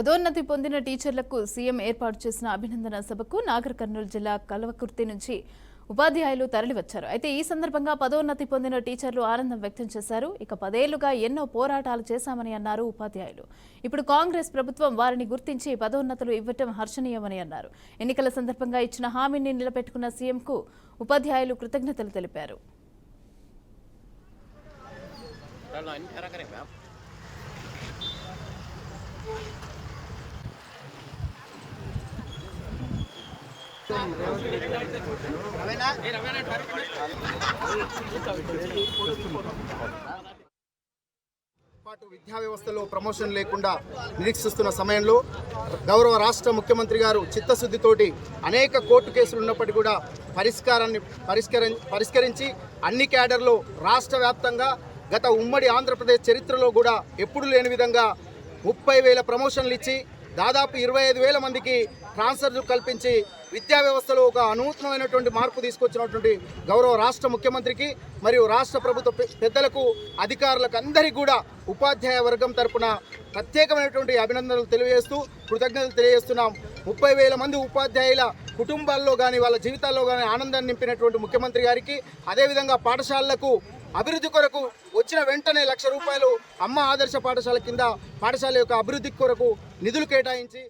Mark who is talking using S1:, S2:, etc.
S1: పదోన్నతి పొందిన టీచర్లకు సీఎం ఏర్పాటు చేసిన అభినందన సభకు నాగర్ కర్నూలు జిల్లా కల్వకుర్తి నుంచి ఉపాధ్యాయులు తరలివచ్చారు. అయితే ఈ సందర్భంగా పదోన్నతి పొందిన టీచర్లు ఆనందం వ్యక్తం చేశారు. ఇక పదేళ్ళుగా ఎన్నో పోరాటాలు చేశామని అన్నారు ఉపాధ్యాయులు. ఇప్పుడు కాంగ్రెస్ ప్రభుత్వం వారిని గుర్తించి పదోన్నతులు ఇవ్వటం హర్షణీయమని అన్నారు. ఎన్నికల సందర్భంగా ఇచ్చిన హామీని నిలబెట్టుకున్న సీఎంకు ఉపాధ్యాయులు కృతజ్ఞతలు తెలిపారు.
S2: పాటు విద్యా వ్యవస్థలో ప్రమోషన్ లేకుండా నిరీక్షిస్తున్న సమయంలో గౌరవ రాష్ట్ర ముఖ్యమంత్రి గారు చిత్తశుద్ధితోటి అనేక కోర్టు కేసులు ఉన్నప్పటికీ కూడా పరిష్కారాన్ని పరిష్కరి పరిష్కరించి అన్ని క్యాడర్లో రాష్ట్ర వ్యాప్తంగా గత ఉమ్మడి ఆంధ్రప్రదేశ్ చరిత్రలో కూడా ఎప్పుడు లేని విధంగా ముప్పై వేల ప్రమోషన్లు ఇచ్చి దాదాపు ఇరవై ఐదు వేల మందికి ట్రాన్స్ఫర్లు కల్పించి విద్యా వ్యవస్థలో ఒక అనూతనమైనటువంటి మార్పు తీసుకొచ్చినటువంటి గౌరవ రాష్ట్ర ముఖ్యమంత్రికి మరియు రాష్ట్ర ప్రభుత్వ పె- పెద్దలకు అధికారులకు అందరికీ కూడా ఉపాధ్యాయ వర్గం తరపున ప్రత్యేకమైనటువంటి అభినందనలు తెలియజేస్తూ కృతజ్ఞతలు తెలియజేస్తున్నాం. ముప్పై వేల మంది ఉపాధ్యాయుల కుటుంబాల్లో కానీ వాళ్ళ జీవితాల్లో కానీ ఆనందాన్ని నింపినటువంటి ముఖ్యమంత్రి గారికి అదేవిధంగా పాఠశాలలకు అభివృద్ధి కొరకు వచ్చిన వెంటనే లక్ష రూపాయలు అమ్మ ఆదర్శ పాఠశాల కింద పాఠశాల యొక్క అభివృద్ధి కొరకు నిధులు కేటాయించి